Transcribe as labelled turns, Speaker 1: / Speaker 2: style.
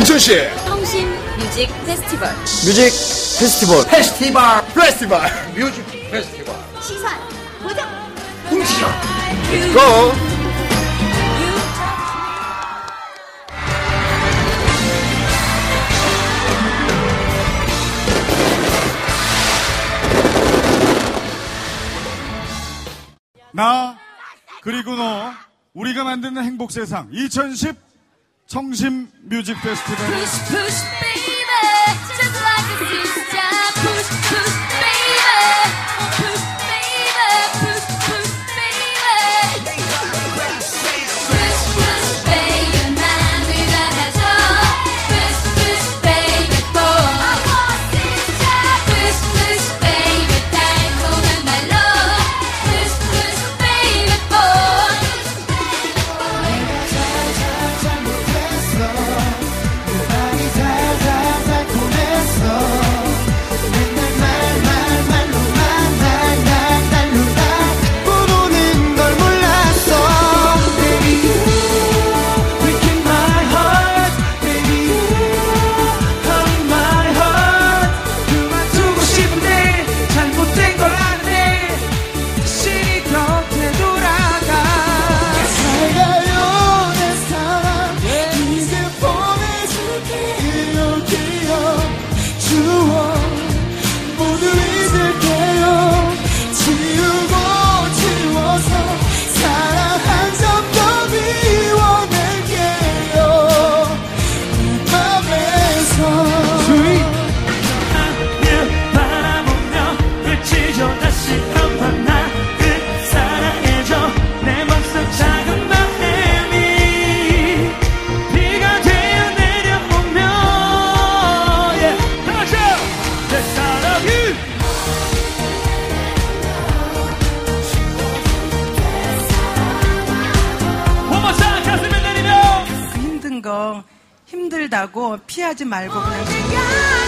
Speaker 1: 이천씨.
Speaker 2: 성심 뮤직 페스티벌.
Speaker 3: 뮤직 페스티벌.
Speaker 1: 페스티벌. 페스티벌. 뮤직 페스티벌.
Speaker 2: 시선 고정
Speaker 1: 뭉치죠.
Speaker 4: 고나 그리고 너 우리가 만드는 행복 세상 2010 청심 뮤직 페스티벌
Speaker 3: 이
Speaker 5: 힘든 거 힘들다고 피하지 말고 그냥
Speaker 6: 그